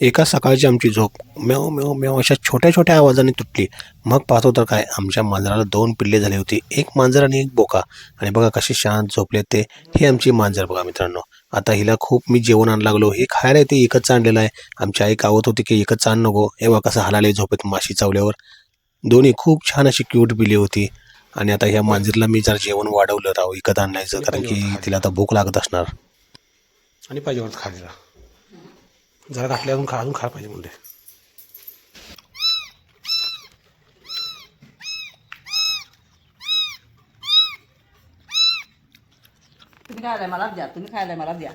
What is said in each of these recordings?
एका सकाळची आमची झोप मेव मेव मेव अशा छोट्या छोट्या आवाजाने तुटली. मग पाहतो तर काय आमच्या मांजराला दोन पिल्ले झाले होते. एक मांजर आणि एक बोका. आणि बघा कसे शांत झोपले ते. हे आमची मांजर बघा मित्रांनो. आता हिला खूप मी जेवण आणू लागलो. हे खायला येते एकच आणलेलं आहे. आमची आई कावत होती की एकच आण नको. हे बघा कसं हलाले झोपेत माशी चावल्यावर. दोन्ही खूप छान अशी क्यूट पिली होती. आणि आता ह्या मांजरीला मी जर जेवण वाढवलं राव. इकत आणायचं. कारण की तिला आता भूक लागत असणार. आणि पाहिजे वरती जरा घातल्या अजून खा अजून खा पाहिजे म्हणजे तुम्ही खायला मला द्या तुम्ही खायला मला द्या.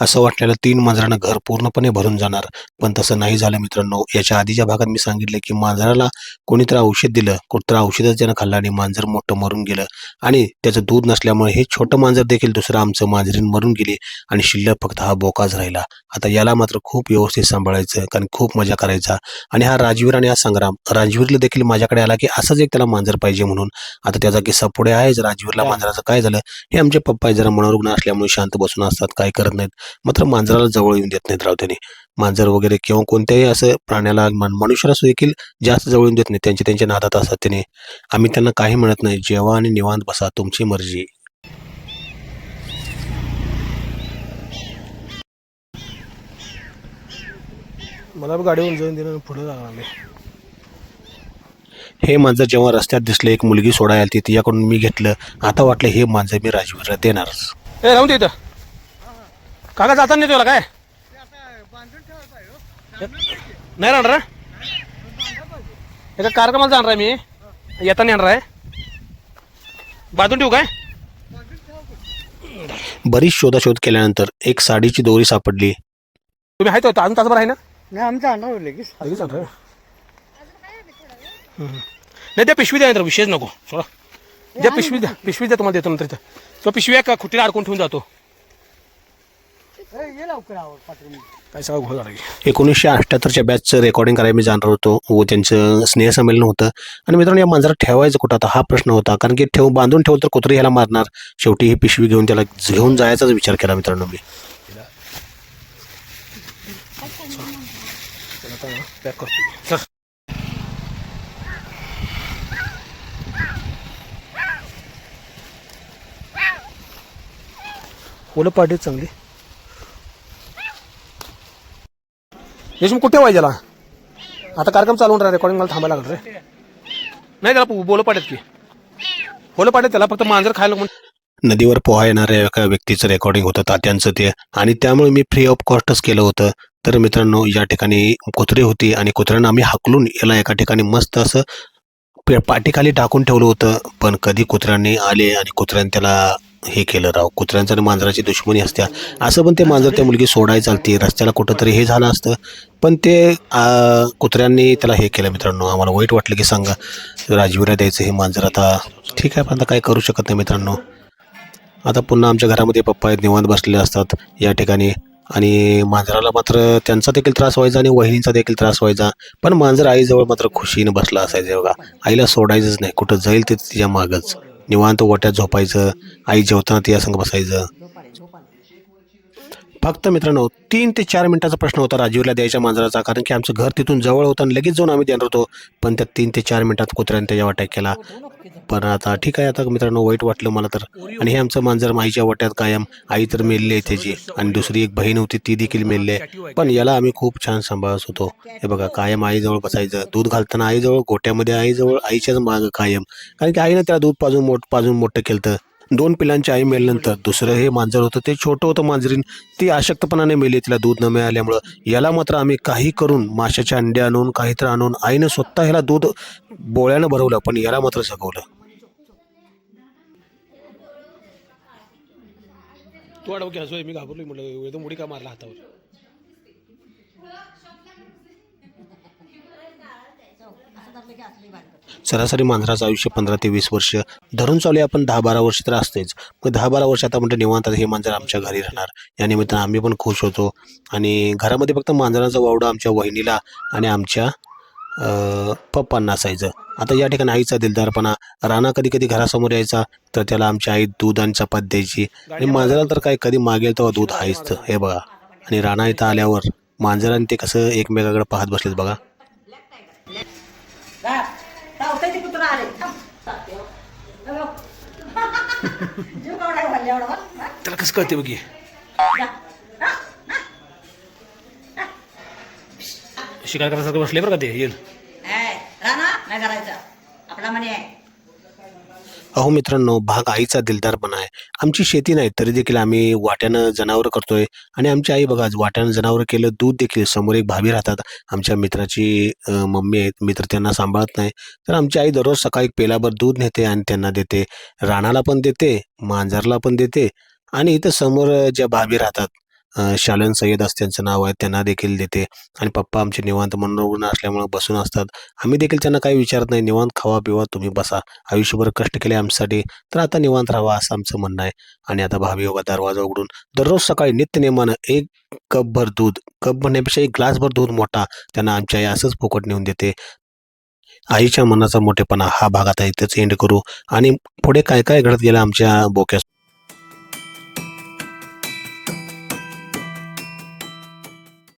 असं वाटलेलं तीन मांजरांना घर पूर्णपणे भरून जाणार. पण तसं नाही झालं मित्रांनो. याच्या आधीच्या भागात मी सांगितलं की मांजराला कोणीतरी औषध दिलं. कुठतरी औषधच त्यानं खाल्लं आणि मांजर मोठं मरून गेलं. आणि त्याचं दूध नसल्यामुळे हे छोटं मांजर देखील दुसरं आमचं मांजरीन मरून गेली आणि शिल्लक फक्त हा बोकाच राहिला. आता याला मात्र खूप व्यवस्थित सांभाळायचं कारण खूप मजा करायचा. आणि हा राजवीर आणि हा संग्राम राजवीरला देखील माझ्याकडे आला की असंच एक त्याला मांजर पाहिजे म्हणून. आता त्याचा किस्सा पुढे आहेच. राजवीरला मांजराचं काय झालं? हे आमचे पप्पा जरा मनोरुग्ण असल्यामुळे शांत बसून असतात. काय करत नाहीत. मात्र मांजराला जवळ येऊन देत नाहीत राव त्याने. मांजर वगैरे किंवा कोणत्याही असं प्राण्याला मन- मनुष्याला देखील जास्त जवळ येऊन देत नाही त्यांचे त्यांच्या नादात असतात त्याने. आम्ही त्यांना काही म्हणत नाही. जेवा आणि निवांत बसा. तुमची मर्जी. मला गाडीवर जाऊन दिलं पुढे जाणार आम्ही हे मांजर जेव्हा रस्त्यात दिसलं एक मुलगी सोडायला आली तिच्याकडून मी घेतलं. आता वाटलं हे मांजर मी राजवीरला देणारच. ए राहून दे इथं. काका जाता नाही तुला काय? नाही राहणार? एका कार्यक्रमाला जाणार आहे मी. येताना येणार आहे. बांधून ठेवू काय? बरीच शोधाशोध केल्यानंतर एक साडीची दोरी सापडली. तुम्ही आहे तो अजून तासभर आहे ना? नाही आमचं आणणार लगेच. लगेच आणणार आहे. हम्म. नाही त्या पिशवी द्या नंतर विशेष नको. सोडा. द्या पिशवी द्या पिशवी द्या तुम्हाला देतो नंतर इथं. तो पिशवी आहे का? खुटीला अडकून ठेवून जातो. काय सगळं घोळ झाला की. एकोणीसशे अठ्ठ्याहत्तरच्या बॅचचं रेकॉर्डिंग करायला मी जाणार होतो व त्यांचं स्नेहसंमेलन होतं. आणि मित्रांनो या मांजरा ठेवायचं कुठं? आता हा प्रश्न होता. कारण की ठेव बांधून ठेवलं तर कुत्री ह्याला मारणार. शेवटी ही पिशवी घेऊन त्याला घेऊन जायचाच विचार केला मित्रांनो मी. पॅक करतो. ओलं पाठी चांगली. देशमुख कुठे व्हायचे त्याला? आता कार्यक्रम चालवून राहा रेकॉर्डिंग मला थांबायला लागलं रे. नाही त्याला बोलं पाडत की. बोलं पाडत त्याला फक्त मांजर खायला म्हणून नदीवर पोहा येणाऱ्या एका व्यक्तीचं रेकॉर्डिंग होतं तात्यांचं ते. आणि त्यामुळे मी फ्री ऑफ कॉस्टच केलं होतं. तर मित्रांनो या ठिकाणी कुत्रे होती आणि कुत्र्यांना आम्ही हाकलून याला एका ठिकाणी मस्त असं पे- पाठीखाली टाकून ठेवलं होतं. पण कधी कुत्र्यांनी आले आणि कुत्र्याने त्याला हे केलं राव. कुत्र्यांचं आणि मांजराची दुश्मनी असत्या. असं पण ते मांजर त्या मुलगी सोडाय चालते. रस्त्याला कुठंतरी हे झालं असतं. पण ते कुत्र्यांनी त्याला हे केलं मित्रांनो. आम्हाला वाईट वाटलं की सांगा राजवीरा द्यायचं हे मांजर आता ठीक आहे पण आता काय करू शकत नाही मित्रांनो. आता पुन्हा आमच्या घरामध्ये पप्पा आहेत निवांत बसलेले असतात या ठिकाणी. आणि मांजराला मात्र त्यांचा देखील त्रास व्हायचा आणि वहिनीचा देखील त्रास व्हायचा. पण मांजर आईजवळ मात्र खुशीनं बसला असायचं बघा. आईला सोडायचंच नाही. कुठं जाईल ते तिच्या मागच. निवांत ओट्यात झोपायचं आई जेवताना तिच्या संग बसायचं. फक्त मित्रांनो तीन ते चार मिनिटाचा प्रश्न होता राजीवला द्यायच्या मांजराचा कारण की आमचं घर तिथून जवळ होतं आणि लगेच जाऊन आम्ही देणार होतो. पण त्या तीन ते चार मिनिटात कुत्र्याने त्याच्या अटॅक केला. पण आता ठीक आहे आता मित्रांनो वाईट वाटलं मला तर. आणि हे आमचं मांजर माईच्या वाट्यात कायम. आई तर मेलली आहे त्याची. आणि दुसरी एक बहीण होती ती देखील मेलली आहे. पण याला आम्ही खूप छान सांभाळत होतो. हे बघा कायम आईजवळ बसायचं. दूध घालताना आईजवळ गोट्यामध्ये आईजवळ आईच्याच मागं कायम. कारण की आईनं त्याला दूध पाजून मोठ पाजून मोठं केलं दोन पिलांची आई मेल्यानंतर दुसरं हे मांजर होतं ते छोटं होतं मांजरीन. ती अशक्तपणाने मेली तिला दूध न मिळाल्यामुळं. याला मात्र आम्ही काही करून माशाच्या अंडे आणून काहीतरी आणून आईनं स्वतः ह्याला दूध बोळ्यानं भरवलं पण याला मात्र जगवलं. तू आडवं की मी घाबरलोय म्हटलं एकदम उडी का मारला हातावर? सरासरी मांजराचं आयुष्य पंधरा ते वीस वर्ष. धरून चालू आपण दहा बारा वर्ष तर असतेच. मग दहा बारा वर्ष आता म्हणतो निवांत हे मांजर आमच्या घरी राहणार. या निमित्तानं आम्ही पण खुश होतो. आणि घरामध्ये फक्त मांजरांचा वावडं आमच्या वहिनीला आणि आमच्या पप्पांना असायचं. आता या ठिकाणी आईचा दिलदारपणा. राणा कधी कधी घरासमोर यायचा तर त्याला आमची आई दूध आणि चपात द्यायची. आणि मांजराला तर काय कधी मागेल तेव्हा दूध आहेच तर हे बघा. आणि राणा इथं आल्यावर मांजर ते कसं एकमेकाकडे पाहत बसलेत बघा. त्याला कसं कळते बघी जा. शिकार करायसारखं बसले बरं का ते येईल नाही करायचं आपला म्हणे आहे अहो मित्रांनो भाग आईचा दिलदारपणा आहे. आमची शेती नाही तरी देखील आम्ही वाट्यानं जनावरं करतोय. आणि आमची आई बघा वाट्यानं जनावरं केलं दूध देखील समोर एक भाभी राहतात. आमच्या मित्राची मम्मी आहेत. मित्र त्यांना सांभाळत नाही. तर आमची आई दररोज सकाळी एक पेलाभर दूध नेते आणि त्यांना देते. राणाला पण देते मांजरला पण देते. आणि इथं समोर ज्या भाभी राहतात शालन सय्यद असं त्यांचं नाव आहे त्यांना देखील देते. आणि पप्पा आमचे निवांत मनोरुग्ण असल्यामुळे बसून असतात. आम्ही देखील त्यांना काही विचारत नाही. निवांत खावा पिवा तुम्ही बसा. आयुष्यभर कष्ट केले आमच्यासाठी तर आता निवांत राहावा असं आमचं म्हणणं आहे. आणि आता भाभी योगा दरवाजा उघडून दररोज सकाळी नित्यनेमानं एक कपभर दूध कप भरण्यापेक्षा एक ग्लासभर दूध मोठा त्यांना आमच्या आई असंच फुकट नेऊन देते. आईच्या मनाचा मोठेपणा हा भाग आता इथेच एंड करू. आणि पुढे काय काय घडत गेलं आमच्या बोक्यात?